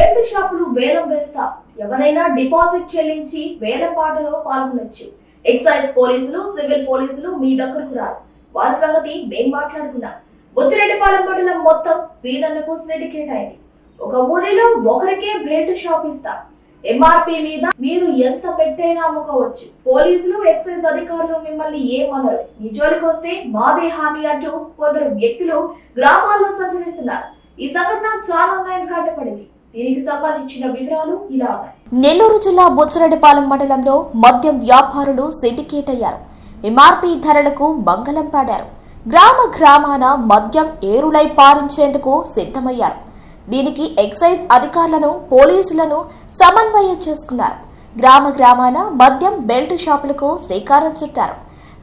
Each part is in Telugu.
బెల్ట్ షాపులు వేలం వేస్తా. ఎవరైనా డిపాజిట్ చెల్లించి వేలం పాటలో పాల్గొనొచ్చు. ఎక్సైజ్ పోలీసులు సివిల్ పోలీసులు మీ దగ్గరకు రారు. వారి సంగతి మేం మాట్లాడుకున్నాం బుచ్చిరెడ్డిపాలెం మండలం మొత్తం సీనన్నకు సిండికేట్ అయింది ఒక ఊరిలో ఒకరికే బెల్ట్ షాప్ ఇస్తా. ఎంఆర్పి మీద మీరు ఎంత పెట్టైనా అమ్ముకోవచ్చు. పోలీసులు ఎక్సైజ్ అధికారులు మిమ్మల్ని ఏమనరు. మీ జోలికి వస్తే మాదే హామీ అంటూ కొందరు వ్యక్తులు గ్రామాల్లో సంచరిస్తున్నారు. ఈ సంఘటన చాలా న్యాయం కంటపడింది. దీనికి సంబంధించిన వివరాలు ఇలా ఉన్నాయి నెల్లూరు జిల్లా బొచ్చరెడ్డిపాలెం మండలంలో మద్యం వ్యాపారులు సిండికేట్ అయ్యారు. ఎంఆర్పీ ధరలకు మంగళం పాడారు. గ్రామ గ్రామాన మద్యం ఏరులై పారించేందుకు సిద్ధమయ్యారు. దీనికి ఎక్సైజ్ అధికారులను పోలీసులను సమన్వయం చేసుకున్నారు. గ్రామ గ్రామాన మద్యం బెల్ట్ షాపులకు శ్రీకారం చుట్టారు.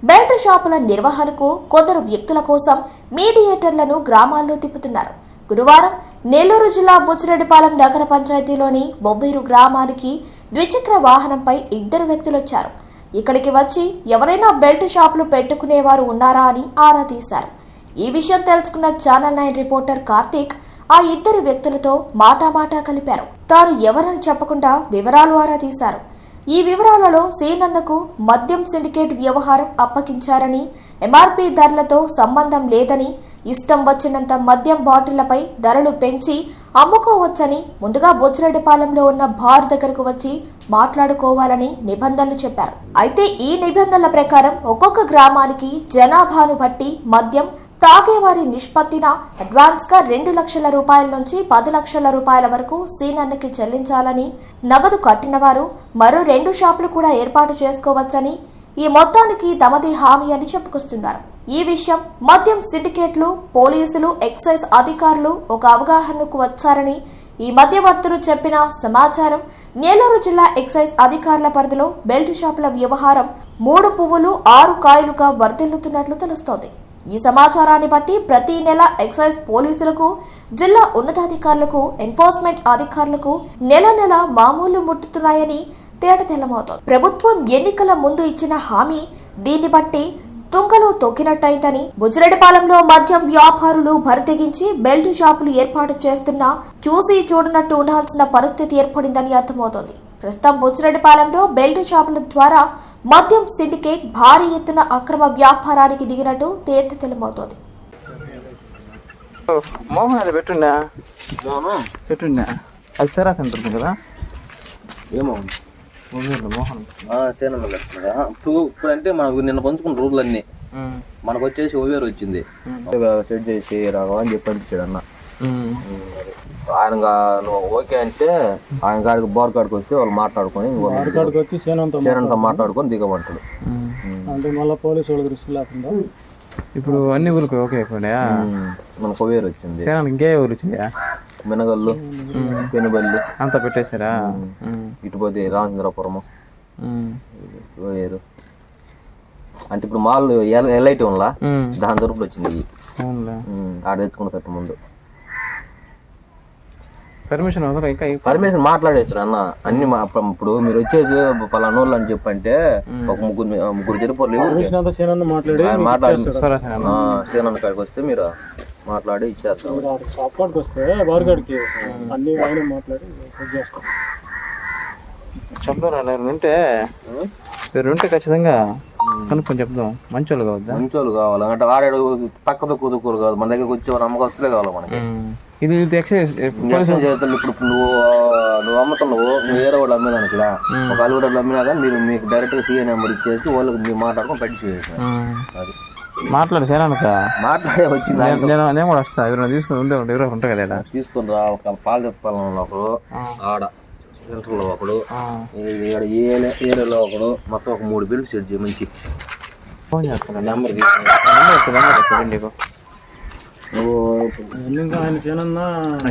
బెల్ట్ షాపుల నిర్వహణకు కొందరు వ్యక్తుల కోసం మీడియేటర్లను గ్రామాల్లో తిప్పుతున్నారు. గురువారం నెల్లూరు జిల్లా బుచ్చిరెడ్డిపాలెం నగర పంచాయతీలోని బొబ్బేరు గ్రామానికి ద్విచక్ర వాహనంపై ఇద్దరు వ్యక్తులు వచ్చారు ఇక్కడికి వచ్చి ఎవరైనా బెల్ట్ షాపులు పెట్టుకునేవారు ఉన్నారా అని ఆరా తీశారు. ఈ విషయం తెలుసుకున్న ఛానల్ నైన్ రిపోర్టర్ కార్తీక్ ఆ ఇద్దరు వ్యక్తులతో మాటామాటా కలిపారు. తాను ఎవరని చెప్పకుండా వివరాలు ఆరా తీశారు. ఈ వివరాలలో సీనన్నకు మద్యం సిండికేట్ వ్యవహారం అప్పగించారని ఎంఆర్పీ ధరలతో సంబంధం లేదని ఇష్టం వచ్చినంత మద్యం బాటిళ్ళపై ధరలు పెంచి అమ్ముకోవచ్చని ముందుగా బొచ్చిరెడ్డిపాలెంలో ఉన్న బార్ దగ్గరకు వచ్చి మాట్లాడుకోవాలని నిబంధనలు చెప్పారు. అయితే ఈ నిబంధనల ప్రకారం ఒక్కొక్క గ్రామానికి జనాభాను బట్టి మద్యం తాగేవారి నిష్పత్తిన అడ్వాన్స్గా రెండు లక్షల రూపాయల నుంచి పది లక్షల రూపాయల వరకు సీనన్నకి చెల్లించాలని నగదు కట్టినవారు మరో రెండు షాపులు కూడా ఏర్పాటు చేసుకోవచ్చని ఈ మొత్తానికి తమది హామీ అని చెప్పుకొస్తున్నారు. ఈ విషయం మద్యం సిండికేట్లు పోలీసులు ఎక్సైజ్ అధికారులు ఒక అవగాహనకు వచ్చారని ఈ మధ్యవర్తులు చెప్పిన సమాచారం నెల్లూరు జిల్లా ఎక్సైజ్ అధికారుల పరిధిలో బెల్ట్ షాపుల వ్యవహారం మూడు పువ్వులు ఆరు కాయలుగా వర్ధిల్లుతున్నట్లు తెలుస్తోంది. ఈ సమాచారాన్ని బట్టి ప్రతి నెల ఎక్సైజ్ పోలీసులకు జిల్లా ఉన్నతాధికారులకు ఎన్ఫోర్స్మెంట్ అధికారులకు నెల నెల మామూలు ముట్టుతున్నాయని తేటతెల్లమవుతోంది. ప్రభుత్వం ఎన్నికల ముందు ఇచ్చిన హామీ దీన్ని బట్టి తుంగలో తొక్కినట్టయిందని బుజ్జిరెడ్డిపాలెంలో మద్యం వ్యాపారులు భరితెగించి బెల్ట్ షాపులు ఏర్పాటు చేస్తున్నా చూసి చూడనట్టు ఉండాల్సిన పరిస్థితి ఏర్పడిందని అర్థమవుతోంది. ప్రస్తుతం బుజ్జిరెడ్డిపాలెంలో బెల్ట్ షాపుల ద్వారా మద్యం సిండికేట్ భారీ ఎత్తున అక్రమ వ్యాపారానికి దిగినట్టు తేటతెల్లమవుతోంది మోహన్ అది పెట్టుండా? మోహన్? పెట్టుండా? అది సరా సెంటర్ కదా? ఏమో మోహన్? ఇప్పుడు అంటే మనకు నిన్న పంచుకున్న రూపులు అన్ని మనకు వచ్చేసి ఓవేర్ వచ్చింది. సెట్ చేసి రాఘవ అని చెప్పి పంపించాడు అన్న. ఆయన ఓకే అంటే ఆయన కాడికి బోర్ కాడికి వస్తే వాళ్ళు మాట్లాడుకొని వచ్చి సేనంతో మాట్లాడుకొని దిగమంటాడు అంటే మళ్ళీ పోలీసు వాళ్ళ దృష్టి లేకుండా. ఇప్పుడు అన్ని ఊరికి ఓకే అయిపోయా మనకు ఓవేర్ వచ్చింది. సేనానికి ఇంకే ఊరు వచ్చిందా? మినగల్లు పెనుబల్లి. అంతా పెట్టేశారా? ఇటు పోతే రామచంద్రపురము ఉమ్. ఓవేరు అంటే ఇప్పుడు మాల్ ఎల్ఐటి ఉమ్. దాని తరపులు వచ్చింది. ఆడ తెచ్చుకున్న తట్టు ముందు. పర్మిషన్ అవసరం ఇంకా పర్మిషన్ మాట్లాడేసారు అన్న. అన్ని ఇప్పుడు మీరు వచ్చేసి పలానా వాళ్ళు అని చెప్పంటే ఒక ముగ్గురు ముగ్గురు సేనన్న మాట్లాడి మాట్లాడి. సరే సరే అన్న. శ్రీనన్న కాడికి వస్తే మీరు మాట్లాడి ఇచ్చేస్తాం షాప్ కాడికి వస్తే బార్గాడికి అన్ని ఆయన మాట్లాడి చెక్ చేస్తాం చెప్దాం రా, ఉంటే మీరు ఉంటే ఖచ్చితంగా కనుక్కొని చెప్దాం. మంచి వాళ్ళు కావద్దా? మంచోళ్ళు కావాలి. అంటే వాడాడు పక్కతో కుదుకూరు కాదు. మన దగ్గరకు వచ్చే నమ్మకస్తులే కావాలి మనకి. ఇది ఎక్సైజ్ ఇప్పుడు నువ్వు నువ్వు అమ్ముతున్నావు నువ్వు వేరే వాళ్ళు అమ్మేదానికి ఇలా? ఒక అలుగుడలు అమ్మినా కానీ మీరు మీకు డైరెక్ట్గా సీఏ నెంబర్ ఇచ్చేసి వాళ్ళకి మీరు మాట్లాడుకొని పెట్టి చేసేసి అది. మాట్లాడు సేనానక మాట్లాడే వచ్చింది నేను నేను కూడా వస్తా. ఎవరైనా తీసుకుని ఉండే ఉంటే ఎవరో ఉంటాయి కదా. తీసుకుని రా ఒక పాలు చెప్పాలన్న ఒకడు ఆడ. సెంటర్లో ఒకడు ఏలే ఏరియాలో ఒకడు మొత్తం ఒక మూడు బిల్లు సెట్ చేయి మంచి. ఫోన్ చేస్తాను నెంబర్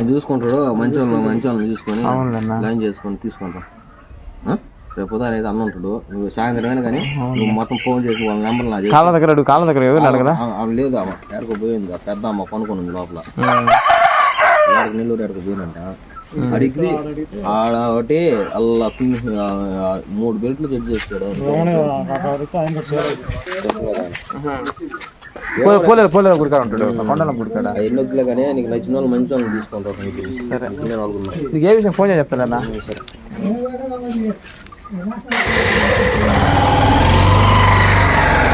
చూసుకుంటాడు మంచి వాళ్ళని మంచి వాళ్ళని చూసుకొని లైన్ చేసుకొని తీసుకుంటాం ఆ? రేపు ఉదయం అయితే అన్న ఉంటాడు. నువ్వు సాయంత్రం అయినా కానీ నువ్వు మొత్తం ఫోన్ చేసి వాళ్ళ నెంబర్ నా కాళ్ళ దగ్గర కాళ్ళ దగ్గర ఎవరు లేదు అమ్మ ఎక్కడికి పోయింది ఆ పెద్ద అమ్మ కొనుక్కొని లోపల. ఎక్కడికి నెల్లూరు ఎక్కడికి పోయినంట అడిగి ఆడ ఒకటి ఆ, మూడు బెల్ట్లు సెట్ చేస్తాడు. అడిగితే ఆయన షేర్ చెప్పలేదా? పోలే పోలేరు పోలేరు గుడికాడ ఉంటాడు. కొండల గుడికాడ. ఆ ఎన్ని వద్దులే కానీ నీకు నచ్చిన వాళ్ళు మంచి వాళ్ళని తీసుకుంటావు నీకు ఏ విషయం ఫోన్ చేసి చెప్తానన్నా? సరే.